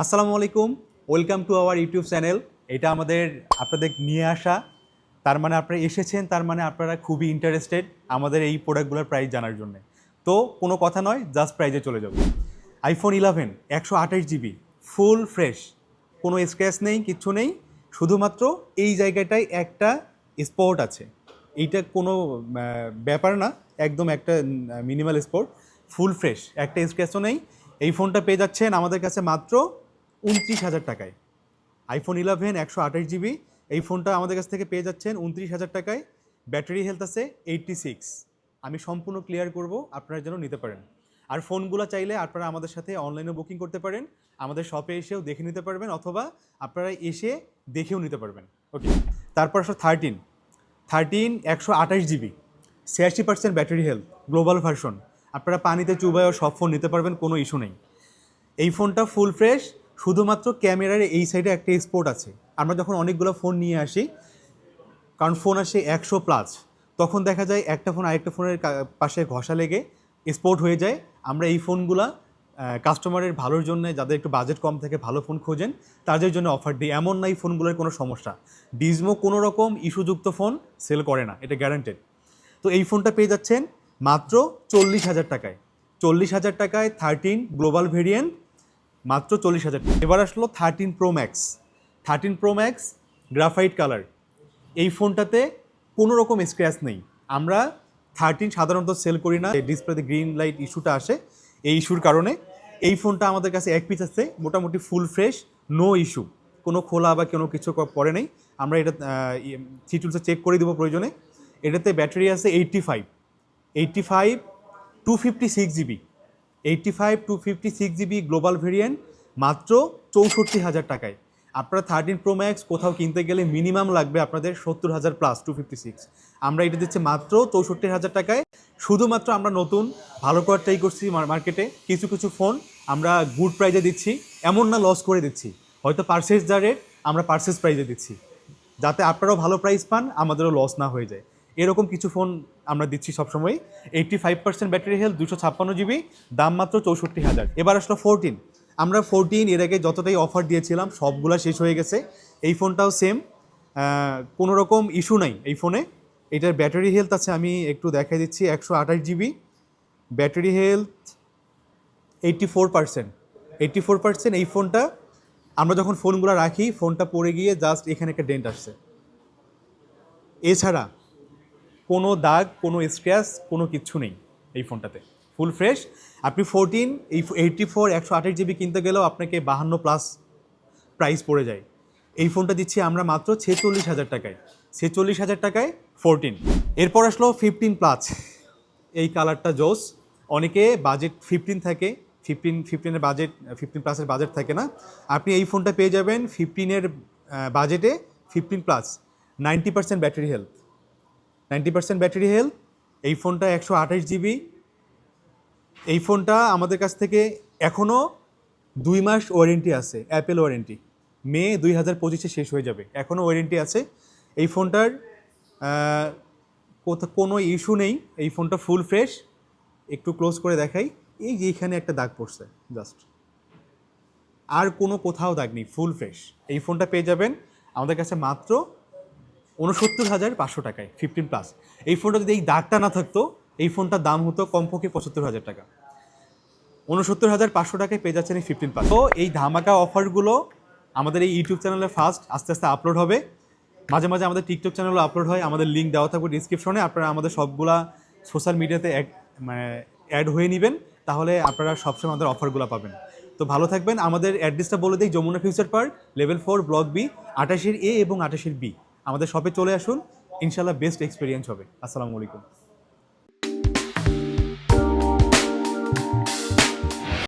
আসসালামু আলাইকুম, welcome to our YouTube channel. এটা আমাদের আপনাদের নিয়ে আসা। তার মানে আপনারা এসেছেন, তার মানে আপনারা খুবই ইন্টারেস্টেড আমাদের এই প্রোডাক্টগুলোর প্রাইস জানার জন্য। তো কোনো কথা নয় জাস্ট প্রাইজে চলে যাব। আইফোন ইলেভেন একশো আঠাশ জিবি ফুল ফ্রেশ কোনো স্ক্র্যাচ নেই, কিচ্ছু নেই। শুধুমাত্র এই জায়গাটায় একটা স্পট আছে। এইটা কোনো ব্যাপার না, একদম একটা মিনিমাল স্পট ফুল ফ্রেশ একটা স্ক্র্যাচও নেই। এই ফোনটা পেয়ে যাচ্ছেন আমাদের কাছে মাত্র উনত্রিশ হাজার টাকায়। আইফোন ইলেভেন একশো আঠাশ জিবি এই ফোনটা আমাদের কাছ থেকে পেয়ে যাচ্ছেন উনত্রিশ হাজার টাকায়। ব্যাটারি হেলথ আছে এইটটি সিক্স আমি সম্পূর্ণ ক্লিয়ার করব, আপনারা যেন নিতে পারেন। আর ফোনগুলো চাইলে আপনারা আমাদের সাথে অনলাইনে বুকিং করতে পারেন। আমাদের শপে এসেও দেখে নিতে পারবেন অথবা আপনারা এসে দেখেও নিতে পারবেন। ওকে তারপর আসো থার্টিন থার্টিন একশো আঠাশ জিবি ছিয়াশি percent battery health global version আপনারা পানিতে চুবায়ও সব ফোন নিতে পারবেন, কোনো ইস্যু নেই। এই ফোনটা ফুল ফ্রেশ শুধুমাত্র ক্যামেরার এই সাইডে একটা স্পোর্ট আছে। আমরা যখন অনেকগুলো ফোন নিয়ে আসি, কারণ ফোন আসে একশো প্লাস তখন দেখা যায় একটা ফোন আরেকটা ফোনের পাশে ঘষা লেগে স্পোর্ট হয়ে যায়। আমরা এই ফোনগুলা কাস্টমারের ভালোর জন্য, যাদের একটু বাজেট কম থাকে, ভালো ফোন খোঁজেন, তাদের জন্য অফার দিই। এমন না এই ফোনগুলোর কোনো সমস্যা। ডিজমো কোনো রকম ইস্যুযুক্ত ফোন সেল করে না, এটা গ্যারান্টেড তো এই ফোনটা পেয়ে যাচ্ছেন মাত্র চল্লিশ হাজার টাকায়। চল্লিশ হাজার টাকায় থার্টিন গ্লোবাল ভেরিয়েন্ট মাত্র চল্লিশ হাজার টাকা। এবার আসলো thirteen pro max thirteen pro max graphite colour এই ফোনটাতে কোনো রকম স্ক্র্যাচ নেই। আমরা থার্টিন সাধারণত সেল করি না। ডিসপ্লেতে গ্রিন লাইট ইস্যুটা আসে এই ইস্যুর কারণে। এই ফোনটা আমাদের কাছে এক পিস আছে, মোটামুটি ফুল ফ্রেশ নো ইস্যু কোনো খোলা বা কোনো কিছু পরে নেই। আমরা এটা সিটুলসে চেক করে দেবো প্রয়োজনে। এটাতে ব্যাটারি আছে eighty five eighty five two fifty six GB eighty five two fifty six GB global variant মাত্র চৌষট্টি হাজার টাকায়। আপনারা থার্টিন প্রো ম্যাক্স কোথাও কিনতে গেলে মিনিমাম লাগবে আপনাদের সত্তর হাজার প্লাস টু ফিফটি সিক্স আমরা এটা দিচ্ছি মাত্র চৌষট্টি হাজার টাকায়। শুধুমাত্র আমরা নতুন, ভালো করার ট্রাই করছি মার্কেটে কিছু কিছু ফোন আমরা গুড প্রাইজে দিচ্ছি, এমন না লস করে দিচ্ছি। হয়তো পার্সেস যা রেট আমরা পার্সেস প্রাইজে দিচ্ছি। যাতে আপনারাও ভালো প্রাইস পান, আমাদেরও লস না হয়ে যায়। এরকম কিছু ফোন আমরা দিচ্ছি সবসময় eighty five percent battery health দুশো ছাপ্পান্ন জিবি দাম মাত্র চৌষট্টি হাজার। এবার আসলো ফোরটিন আমরা ফোরটিন এর আগে যতটাই অফার দিয়েছিলাম, সবগুলা শেষ হয়ে গেছে। এই ফোনটাও সেম কোনো রকম ইস্যু নাই এই ফোনে এটার ব্যাটারি হেলথ আছে, আমি একটু দেখাই দিচ্ছি, একশো আঠাশ GB battery health eighty four percent eighty four percent এই ফোনটা আমরা যখন ফোনগুলো রাখি ফোনটা পড়ে গিয়ে জাস্ট এখানে একটা ডেন্ট আসছে। এছাড়া কোনো দাগ, কোনো স্ক্র্যাচ কোনো কিচ্ছু নেই এই ফোনটাতে। ফুল ফ্রেশ আপনি ফোরটিন এই এইটটি ফোর একশো আঠাশ জিবি কিনতে গেলেও আপনাকে বাহান্ন প্লাস প্রাইস পড়ে যায়। এই ফোনটা দিচ্ছি আমরা মাত্র ছেচল্লিশ হাজার টাকায়। ছেচল্লিশ হাজার টাকায় ফোরটিন এরপর আসলো ফিফটিন প্লাস এই কালারটা জোস। অনেকে বাজেট ফিফটিন থাকে। ফিফটিন ফিফটিনের বাজেট ফিফটিন প্লাসের বাজেট থাকে না। আপনি এই ফোনটা পেয়ে যাবেন ফিফটিনের বাজেটে fifteen plus ninety percent battery health ninety percent battery health, এই ফোনটা একশো আঠাশ জিবি। এই ফোনটা আমাদের কাছ থেকে এখনও দুই মাস ওয়ারেন্টি আছে, অ্যাপেল ওয়ারেন্টি। মে দুই হাজার পঁচিশে শেষ হয়ে যাবে এখনও ওয়ারেন্টি আছে। এই ফোনটার কোথা- কোনো ইস্যু নেই, এই ফোনটা ফুল ফ্রেশ। একটু ক্লোজ করে দেখাই, এই যে এখানে একটা দাগ পড়ছে, জাস্ট। আর কোনো কোথাও দাগ নেই, ফুল ফ্রেশ। এই ফোনটা পেয়ে যাবেন আমাদের কাছে মাত্র উনসত্তর হাজার পাঁচশো টাকায় ফিফটিন প্লাস এই ফোনটা যদি এই দাগটা না থাকতো, এই ফোনটার দাম হতো কমপক্ষে পঁচাত্তর হাজার টাকা। উনসত্তর হাজার পাঁচশো টাকায় পেয়ে যাচ্ছেন এই ফিফটিন প্লাস তো এই ধামাকা অফারগুলো আমাদের এই ইউটিউব চ্যানেলে ফার্স্ট আস্তে আস্তে আপলোড হবে। মাঝে মাঝে আমাদের টিকটক চ্যানেলও আপলোড হয়, আমাদের লিঙ্ক দেওয়া থাকবে ডিসক্রিপশনে আপনারা আমাদের সবগুলা সোশ্যাল মিডিয়াতে মানে অ্যাড হয়ে নেবেন, তাহলে আপনারা সবসময় আমাদের অফারগুলো পাবেন। তো ভালো থাকবেন। আমাদের অ্যাড্রেসটা বলে দিই, Jamuna future park level four block B আটাশের A এবং আটাশের বি আমাদের শপে চলে আসুন। ইনশাল্লাহ বেস্ট এক্সপিরিয়েন্স হবে। আসসালামু আলাইকুম।